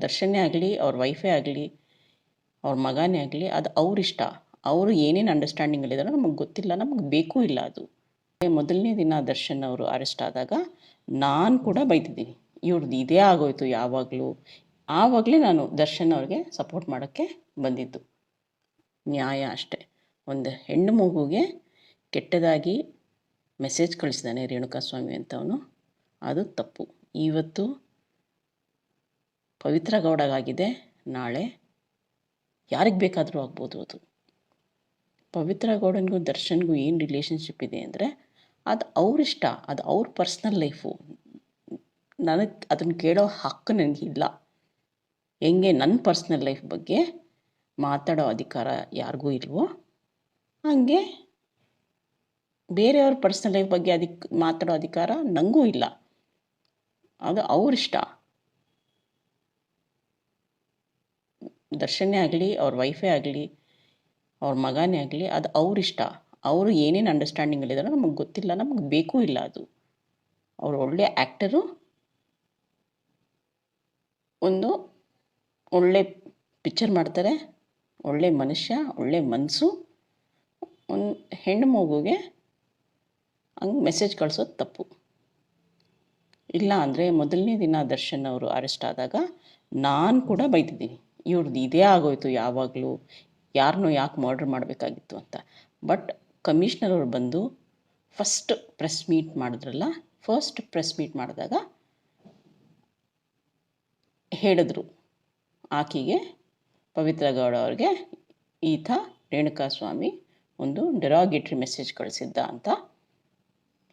ದರ್ಶನೇ ಆಗಲಿ, ಅವ್ರ ವೈಫೇ ಆಗಲಿ, ಅವ್ರ ಮಗನೇ ಆಗಲಿ, ಅದು ಅವರಿಷ್ಟ ಅವರು ಏನೇನು ಅಂಡರ್ಸ್ಟ್ಯಾಂಡಿಂಗಲ್ಲಿದ್ದಾರೋ ನಮಗೆ ಗೊತ್ತಿಲ್ಲ, ನಮಗೆ ಬೇಕೂ ಇಲ್ಲ ಅದು. ಮೊದಲನೇ ದಿನ ದರ್ಶನ್ ಅವರು ಅರೆಸ್ಟ್ ಆದಾಗ ನಾನು ಕೂಡ ಬೈತಿದ್ದೀನಿ. ಇವ್ರದ್ದು ಇದೇ ಆಗೋಯ್ತು ಯಾವಾಗಲೂ. ಆವಾಗಲೇ ನಾನು ದರ್ಶನ್ ಅವ್ರಿಗೆ ಸಪೋರ್ಟ್ ಮಾಡೋಕ್ಕೆ ಬಂದಿದ್ದು. ನ್ಯಾಯ ಅಷ್ಟೆ. ಒಂದು ಹೆಣ್ಣು ಮಗುಗೆ ಕೆಟ್ಟದಾಗಿ ಮೆಸೇಜ್ ಕಳಿಸಿದ್ದಾನೆ ರೇಣುಕಾಸ್ವಾಮಿ ಅಂತವನು. ಅದು ತಪ್ಪು. ಇವತ್ತು ಪವಿತ್ರ ಗೌಡಗಾಗಿದೆ ನಾಳೆ. ಯಾರಿಗೆ ಬೇಕಾದರೂ ಆಗ್ಬೋದು ಅದು. ಪವಿತ್ರ ಗೌಡನಿಗೂ ದರ್ಶನ್ಗೂ ಏನು ರಿಲೇಷನ್ಶಿಪ್ ಇದೆ ಅಂದರೆ ಅದು ಅವರಿಷ್ಟ, ಅದು ಅವ್ರ ಪರ್ಸ್ನಲ್ ಲೈಫು ನನಗೆ ಅದನ್ನು ಕೇಳೋ ಹಕ್ಕು ನನಗಿಲ್ಲ ಹೆಂಗೆ ನನ್ನ ಪರ್ಸ್ನಲ್ ಲೈಫ್ ಬಗ್ಗೆ ಮಾತಾಡೋ ಅಧಿಕಾರ ಯಾರಿಗೂ ಇಲ್ವೋ ಹಾಗೆ ಬೇರೆಯವ್ರ ಪರ್ಸ್ನಲ್ ಲೈಫ್ ಬಗ್ಗೆ ಅದಕ್ಕೆ ಮಾತಾಡೋ ಅಧಿಕಾರ ನನಗೂ ಇಲ್ಲ. ಅದು ಅವ್ರಿಷ್ಟ. ದರ್ಶನೇ ಆಗಲಿ, ಅವ್ರ ವೈಫೇ ಆಗಲಿ, ಅವ್ರ ಮಗನೇ ಆಗಲಿ, ಅದು ಅವರಿಷ್ಟ ಅವರು ಏನೇನು ಅಂಡರ್ಸ್ಟ್ಯಾಂಡಿಂಗಲ್ಲಿದ್ದಾರೋ ನಮಗೆ ಗೊತ್ತಿಲ್ಲ, ನಮಗೆ ಬೇಕೂ ಇಲ್ಲ ಅದು. ಅವರು ಒಳ್ಳೆ ಆ್ಯಕ್ಟರು ಒಂದು ಒಳ್ಳೆ ಪಿಕ್ಚರ್ ಮಾಡ್ತಾರೆ, ಒಳ್ಳೆ ಮನುಷ್ಯ, ಒಳ್ಳೆ ಮನಸ್ಸು ಒಂದು ಹೆಣ್ಣು ಮಗುಗೆ ಹಂಗೆ ಮೆಸೇಜ್ ಕಳಿಸೋದು ತಪ್ಪು. ಇಲ್ಲ ಅಂದರೆ ಮೊದಲನೇ ದಿನ ದರ್ಶನ್ ಅವರು ಅರೆಸ್ಟ್ ಆದಾಗ ನಾನು ಕೂಡ ಬೈತಿದ್ದೀನಿ ಇವ್ರದ್ದು ಇದೇ ಆಗೋಯ್ತು ಯಾವಾಗಲೂ. ಯಾರನ್ನೂ ಯಾಕೆ ಮರ್ಡ್ರ್ ಮಾಡಬೇಕಾಗಿತ್ತು ಅಂತ. ಬಟ್ ಕಮಿಷ್ನರ್ ಅವ್ರು ಬಂದು ಫಸ್ಟ್ ಪ್ರೆಸ್ ಮೀಟ್ ಮಾಡಿದ್ರಲ್ಲ ಫಸ್ಟ್ ಪ್ರೆಸ್ ಮೀಟ್ ಮಾಡಿದಾಗ ಹೇಳಿದ್ರು ಆಕೆಗೆ, ಪವಿತ್ರ ಗೌಡ ಅವ್ರಿಗೆ, ಈತ ರೇಣುಕಾ ಸ್ವಾಮಿ ಒಂದು ಡೆರಾಗೇಟ್ರಿ ಮೆಸೇಜ್ ಕಳಿಸಿದ್ದ ಅಂತ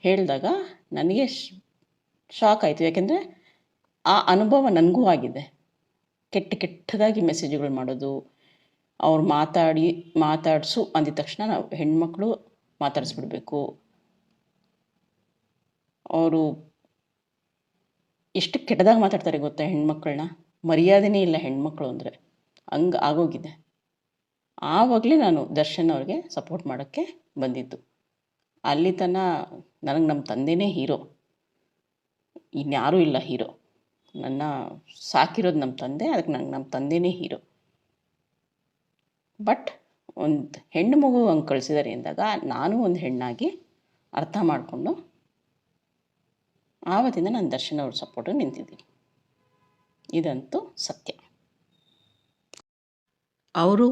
ಹೇಳಿದಾಗ ನನಗೆ ಶಾಕ್ ಆಯಿತು. ಯಾಕೆಂದರೆ ಆ ಅನುಭವ ನನಗೂ ಆಗಿದೆ. ಕೆಟ್ಟ ಕೆಟ್ಟದಾಗಿ ಮೆಸೇಜ್ಗಳು ಮಾಡೋದು, ಅವ್ರು ಮಾತಾಡಿ, ಮಾತಾಡಿಸು ಅಂದಿದ ತಕ್ಷಣ ನಾವು ಹೆಣ್ಮಕ್ಳು ಮಾತಾಡಿಸ್ಬಿಡ್ಬೇಕು. ಅವರು ಎಷ್ಟು ಕೆಟ್ಟದಾಗಿ ಮಾತಾಡ್ತಾರೆ ಗೊತ್ತಾ ಹೆಣ್ಮಕ್ಳನ್ನ? ಮರ್ಯಾದೆನೇ ಇಲ್ಲ ಹೆಣ್ಮಕ್ಳು ಅಂದರೆ. ಹಂಗೆ ಆಗೋಗಿದೆ. ಆವಾಗಲೇ ನಾನು ದರ್ಶನ್ ಅವ್ರಿಗೆ ಸಪೋರ್ಟ್ ಮಾಡೋಕ್ಕೆ ಬಂದಿದ್ದು. ಅಲ್ಲಿ ತನಕ ನನಗೆ ನಮ್ಮ ತಂದೆಯೇ ಹೀರೋ ಇನ್ಯಾರೂ ಇಲ್ಲ ಹೀರೋ ನನ್ನ ಸಾಕಿರೋದು ನಮ್ಮ ತಂದೆ, ಅದಕ್ಕೆ ನಂಗೆ ನಮ್ಮ ತಂದೆಯೇ ಹೀರೋ. ಬಟ್ ಒಂದು ಹೆಣ್ಣು ಮಗು ಹಂಗೆ ಕಳಿಸಿದ್ದಾರೆ ಅಂದಾಗ ನಾನು ಒಂದು ಹೆಣ್ಣಾಗಿ ಅರ್ಥ ಮಾಡಿಕೊಂಡು ಆವತ್ತಿಂದ ನಾನು ದರ್ಶನ್ ಅವ್ರ ಸಪೋರ್ಟು ನಿಂತಿದ್ದೀನಿ. ಇದಂತೂ ಸತ್ಯ. ಅವರು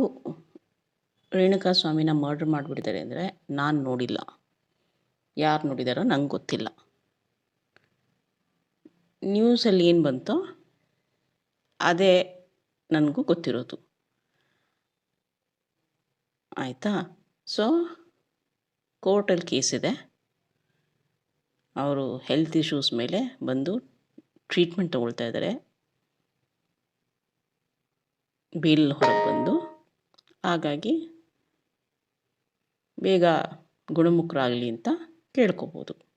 ರೇಣುಕಾ ಸ್ವಾಮಿನ ಮರ್ಡ್ರ್ ಮಾಡಿಬಿಟ್ಟಿದ್ದಾರೆ ಅಂದರೆ ನಾನು ನೋಡಿಲ್ಲ. ಯಾರು ನೋಡಿದಾರೋ ನಂಗೆ ಗೊತ್ತಿಲ್ಲ. ನ್ಯೂಸಲ್ಲಿ ಏನು ಬಂತೋ ಅದೇ ನನಗೂ ಗೊತ್ತಿರೋದು. ಆಯಿತಾ? ಸೊ ಕೋರ್ಟಲ್ಲಿ ಇದೆ. ಅವರು ಹೆಲ್ತ್ ಇಶ್ಯೂಸ್ ಮೇಲೆ ಬಂದು ಟ್ರೀಟ್ಮೆಂಟ್ ತೊಗೊಳ್ತಾ ಇದ್ದಾರೆ ಬಿಲ್ ಹೊರಗೆ ಬಂದು. ಹಾಗಾಗಿ ಬೇಗ ಗುಣಮುಖರಾಗಲಿ ಅಂತ ಕೇಳ್ಕೊಬೋದು.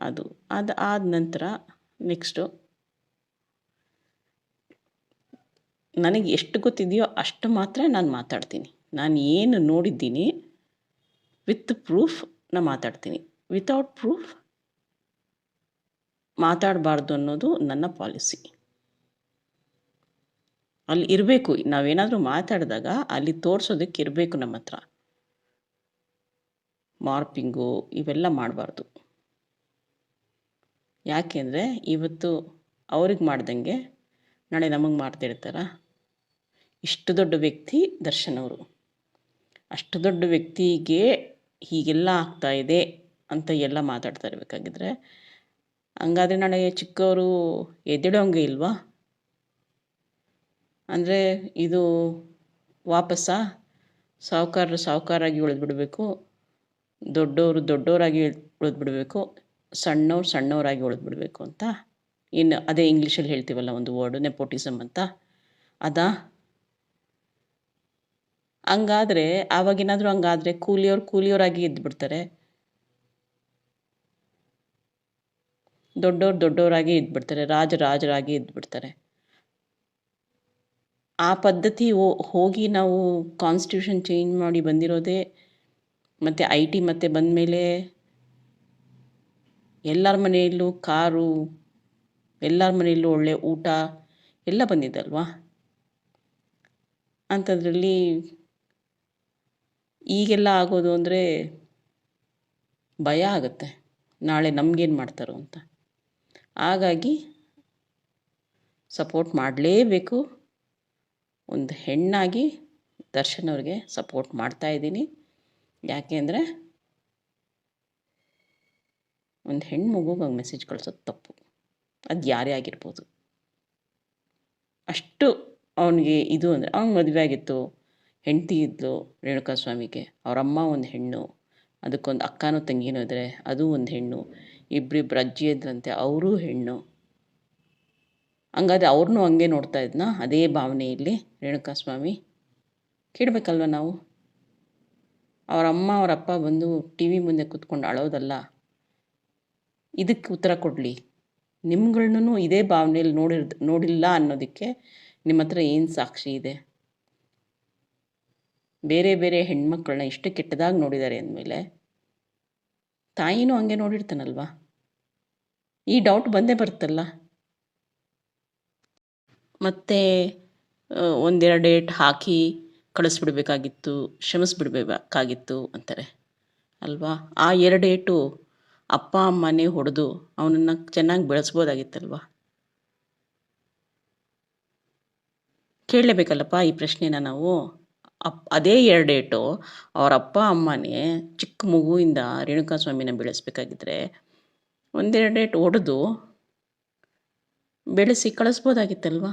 ಅದು ಅದು ಆದ ನಂತರ ನೆಕ್ಸ್ಟು ನನಗೆ ಎಷ್ಟು ಗೊತ್ತಿದೆಯೋ ಅಷ್ಟು ಮಾತ್ರ ನಾನು ಮಾತಾಡ್ತೀನಿ. ನಾನು ಏನು ನೋಡಿದ್ದೀನಿ ವಿತ್ ಪ್ರೂಫ್ ನಾನು ಮಾತಾಡ್ತೀನಿ. ವಿತೌಟ್ ಪ್ರೂಫ್ ಮಾತಾಡಬಾರ್ದು ಅನ್ನೋದು ನನ್ನ ಪಾಲಿಸಿ ಅಲ್ಲಿ ಇರಬೇಕು, ನಾವೇನಾದರೂ ಮಾತಾಡಿದಾಗ ಅಲ್ಲಿ ತೋರಿಸೋದಕ್ಕೆ ಇರಬೇಕು ನಮ್ಮ ಹತ್ರ. ಮಾರ್ಪಿಂಗು ಇವೆಲ್ಲ ಮಾಡಬಾರ್ದು. ಯಾಕೆಂದರೆ ಇವತ್ತು ಅವ್ರಿಗೆ ಮಾಡ್ದಂಗೆ ನಾಳೆ ನಮಗೆ ಮಾಡ್ತಿರ್ತಾರ? ಇಷ್ಟು ದೊಡ್ಡ ವ್ಯಕ್ತಿ ದರ್ಶನ್ ಅವರು. ಅಷ್ಟು ದೊಡ್ಡ ವ್ಯಕ್ತಿಗೆ ಹೀಗೆಲ್ಲ ಆಗ್ತಾ ಇದೆ ಅಂತ ಎಲ್ಲ ಮಾತಾಡ್ತಾ ಇರಬೇಕಾಗಿದ್ರೆ, ಹಂಗಾದ್ರೆ ನಾಳೆ ಚಿಕ್ಕವರು ಎದ್ದಿಡೋಂಗೆ ಇಲ್ವಾ? ಅಂದರೆ ಇದು ವಾಪಸ್ಸಾ? ಸಾಹುಕಾರರು ಸಾಹುಕಾರಾಗಿ ಉಳಿದ್ಬಿಡ್ಬೇಕು. ದೊಡ್ಡವರು ದೊಡ್ಡವರಾಗಿ ಉಳಿದ್ಬಿಡ್ಬೇಕು. ಸಣ್ಣವ್ರು ಸಣ್ಣವರಾಗಿ ಉಳಿದ್ಬಿಡ್ಬೇಕು ಅಂತ. ಇನ್ನು ಅದೇ ಇಂಗ್ಲೀಷಲ್ಲಿ ಹೇಳ್ತೀವಲ್ಲ ಒಂದು ವರ್ಡು ನೆಪೋಟಿಸಮ್ ಅಂತ. ಅದಾ. ಹಂಗಾದರೆ ಆವಾಗೇನಾದರೂ ಹಂಗಾದರೆ ಕೂಲಿಯವ್ರು ಕೂಲಿಯವರಾಗಿ ಇದ್ಬಿಡ್ತಾರೆ. ದೊಡ್ಡವ್ರು ದೊಡ್ಡವರಾಗಿ ಇದ್ಬಿಡ್ತಾರೆ. ರಾಜ ರಾಜರಾಗಿ ಇದ್ಬಿಡ್ತಾರೆ. ಆ ಪದ್ಧತಿ ಹೋಗಿ ನಾವು ಕಾನ್ಸ್ಟಿಟ್ಯೂಷನ್ ಚೇಂಜ್ ಮಾಡಿ ಬಂದಿರೋದೇ ಮತ್ತು ಐ ಟಿ ಮತ್ತೆ ಬಂದ ಮೇಲೆ ಎಲ್ಲರ ಮನೆಯಲ್ಲೂ ಕಾರು, ಎಲ್ಲರ ಮನೆಯಲ್ಲೂ ಒಳ್ಳೆಯ ಊಟ ಎಲ್ಲ ಬಂದಿದ್ದಲ್ವಾ? ಅಂಥದ್ರಲ್ಲಿ ಈಗೆಲ್ಲ ಆಗೋದು ಅಂದರೆ ಭಯ ಆಗುತ್ತೆ. ನಾಳೆ ನಮಗೇನು ಮಾಡ್ತಾರೋ ಅಂತ. ಹಾಗಾಗಿ ಸಪೋರ್ಟ್ ಮಾಡಲೇಬೇಕು. ಒಂದು ಹೆಣ್ಣಾಗಿ ದರ್ಶನ್ ಅವ್ರಿಗೆ ಸಪೋರ್ಟ್ ಮಾಡ್ತಾಯಿದ್ದೀನಿ ಯಾಕೆ ಅಂದರೆ ಒಂದು ಹೆಣ್ಣು ಮಗುಗೆ ಹಂಗೆ ಮೆಸೇಜ್ ಕಳ್ಸೋದು ತಪ್ಪು. ಅದು ಯಾರೇ ಆಗಿರ್ಬೋದು. ಅಷ್ಟು ಅವನಿಗೆ ಇದು ಅಂದರೆ, ಅವ್ನಿಗೆ ಮದುವೆ ಆಗಿತ್ತು, ಹೆಂಡತಿ ಇದ್ಲು ರೇಣುಕಾ ಸ್ವಾಮಿಗೆ ಅವರಮ್ಮ ಒಂದು ಹೆಣ್ಣು, ಅದಕ್ಕೊಂದು ಅಕ್ಕನೂ ತಂಗಿನೂ ಇದ್ದರೆ ಅದು ಒಂದು ಹೆಣ್ಣು ಇಬ್ಬರಿಬ್ಬರು ಅಜ್ಜಿ ಇದ್ರಂತೆ ಅವರೂ ಹೆಣ್ಣು. ಹಂಗಾದ್ರೆ ಅವ್ರನ್ನೂ ಹಂಗೆ ನೋಡ್ತಾ ಇದ್ನ? ಅದೇ ಭಾವನೆಯಲ್ಲಿ ರೇಣುಕಾ ಸ್ವಾಮಿ ಕೇಳಬೇಕಲ್ವ ನಾವು? ಅವರಮ್ಮ ಅಮ್ಮ ಅವರ ಅಪ್ಪ ಬಂದು ಟಿ ವಿ ಮುಂದೆ ಕೂತ್ಕೊಂಡು ಅಳೋದಲ್ಲ. ಇದಕ್ಕೆ ಉತ್ತರ ಕೊಡಲಿ. ನಿಮ್ಗಳನ್ನೂ ಇದೇ ಭಾವನೆಯಲ್ಲಿ ನೋಡಿರ್ ನೋಡಿಲ್ಲ ಅನ್ನೋದಕ್ಕೆ ನಿಮ್ಮ ಹತ್ರ ಏನು ಸಾಕ್ಷಿ ಇದೆ? ಬೇರೆ ಬೇರೆ ಹೆಣ್ಮಕ್ಳನ್ನ ಇಷ್ಟು ಕೆಟ್ಟದಾಗಿ ನೋಡಿದ್ದಾರೆ ಅಂದಮೇಲೆ ತಾಯಿನೂ ಹಂಗೆ ನೋಡಿರ್ತಾನಲ್ವಾ? ಈ ಡೌಟ್ ಬಂದೇ ಬರುತ್ತಲ್ಲ? ಮತ್ತು ಒಂದೆರಡು ಡೇಟ್ ಹಾಕಿ ಕಳಿಸ್ಬಿಡ್ಬೇಕಾಗಿತ್ತು, ಕ್ಷಮಿಸ್ಬಿಡ್ಬೇಕಾಗಿತ್ತು ಅಂತಾರೆ. ಅಲ್ವಾ? ಆ ಎರಡು ಡೇಟು ಅಪ್ಪ ಅಮ್ಮನೇ ಹೊಡೆದು ಅವನನ್ನು ಚೆನ್ನಾಗಿ ಬೆಳೆಸ್ಬೋದಾಗಿತ್ತಲ್ವ? ಕೇಳಲೇಬೇಕಲ್ಲಪ್ಪ ಈ ಪ್ರಶ್ನೆನ ನಾವು. ಅಪ್, ಅದೇ ಎರಡೇಟು ಅವರ ಅಪ್ಪ ಅಮ್ಮನೇ ಚಿಕ್ಕ ಮಗುವಿಂದ ರೇಣುಕಾ ಸ್ವಾಮಿನ ಬೆಳೆಸ್ಬೇಕಾಗಿದ್ರೆ ಒಂದೆರಡು ಡೇಟ್ ಹೊಡೆದು ಬೆಳೆಸಿ ಕಳಿಸ್ಬೋದಾಗಿತ್ತಲ್ವ?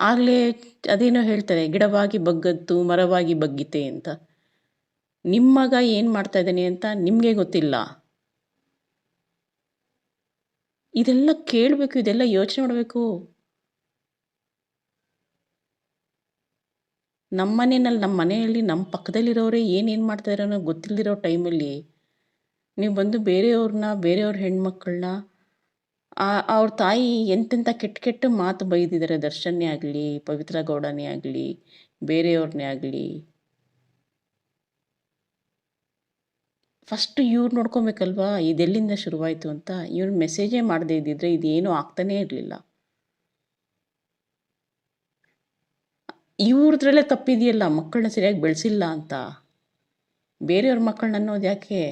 ಆಗಲೇ ಅದೇನೋ ಹೇಳ್ತಾರೆ, ಗಿಡವಾಗಿ ಬಗ್ಗದ್ದು ಮರವಾಗಿ ಬಗ್ಗಿತೆ ಅಂತ. ನಿಮ್ಮ ಮಗ ಏನು ಮಾಡ್ತಾ ಇದ್ದಾನೆ ಅಂತ ನಿಮಗೆ ಗೊತ್ತಿಲ್ಲ? ಇದೆಲ್ಲ ಕೇಳಬೇಕು, ಇದೆಲ್ಲ ಯೋಚನೆ ಮಾಡಬೇಕು. ನಮ್ಮ ಮನೆಯಲ್ಲಿ ನಮ್ಮ ಮನೆಯಲ್ಲಿ ನಮ್ಮ ಪಕ್ಕದಲ್ಲಿರೋರೇ ಏನೇನು ಮಾಡ್ತಾ ಅನ್ನೋ ಗೊತ್ತಿಲ್ಲದಿರೋ ಟೈಮಲ್ಲಿ ನೀವು ಬಂದು ಬೇರೆಯವ್ರನ್ನ ಬೇರೆಯವ್ರ ಹೆಣ್ಮಕ್ಳನ್ನ ಅವ್ರ ತಾಯಿ ಎಂತೆಂಥ ಕೆಟ್ಟ ಕೆಟ್ಟ ಮಾತು ಬೈದಿದ್ದಾರೆ ದರ್ಶನ್ನೇ ಆಗಲಿ, ಪವಿತ್ರ ಗೌಡನೇ ಆಗಲಿ ಬೇರೆಯವ್ರನ್ನೇ ಆಗಲಿ. ಫಸ್ಟ್ ಇವ್ರು ನೋಡ್ಕೊಬೇಕಲ್ವಾ? ಇದೆಲ್ಲಿಂದ ಶುರುವಾಯಿತು ಅಂತ ಇವ್ರು ಮೆಸೇಜೇ ಮಾಡದೇ ಇದ್ದಿದ್ರೆ ಇದೇನೂ ಆಗ್ತಾನೇ ಇರಲಿಲ್ಲ. ಇವ್ರದ್ರಲ್ಲೇ ತಪ್ಪಿದೆಯಲ್ಲ ಮಕ್ಕಳನ್ನ ಸರಿಯಾಗಿ ಬೆಳೆಸಿಲ್ಲ ಅಂತ. ಬೇರೆಯವ್ರ ಮಕ್ಕಳನ್ನ ಅನ್ನೋದು ಯಾಕೆ?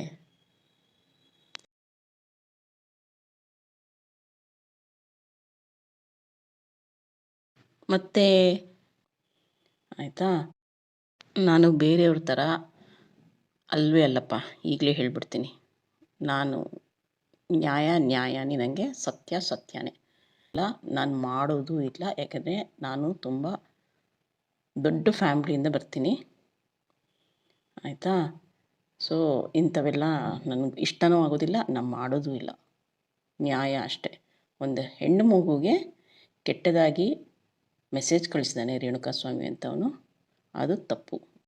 ಮತ್ತೆ, ಆಯ್ತಾ? ನಾನು ಬೇರೆಯವ್ರ ಥರ ಅಲ್ವೇ ಅಲ್ಲಪ್ಪ, ಈಗಲೇ ಹೇಳ್ಬಿಡ್ತೀನಿ. ನಾನು ನ್ಯಾಯ ನ್ಯಾಯನೇ ನನಗೆ ಸತ್ಯ, ಸತ್ಯನೇ. ಇಲ್ಲ, ನಾನು ಮಾಡೋದು ಇಲ್ಲ, ಯಾಕಂದರೆ ನಾನು ತುಂಬ ದೊಡ್ಡ ಫ್ಯಾಮ್ಲಿಯಿಂದ ಬರ್ತೀನಿ. ಆಯಿತಾ? ಸೊ ಇಂಥವೆಲ್ಲ ನನಗೆ ಇಷ್ಟನೂ ಆಗೋದಿಲ್ಲ, ನಾನು ಮಾಡೋದೂ ಇಲ್ಲ. ನ್ಯಾಯ ಅಷ್ಟೇ. ಒಂದು ಹೆಣ್ಣು ಮಗುಗೆ ಕೆಟ್ಟದಾಗಿ ಮೆಸೇಜ್ ಕಳಿಸಿದ್ದಾನೆ ರೇಣುಕಾ ಸ್ವಾಮಿ ಅಂತವನು, ಅದು ತಪ್ಪು.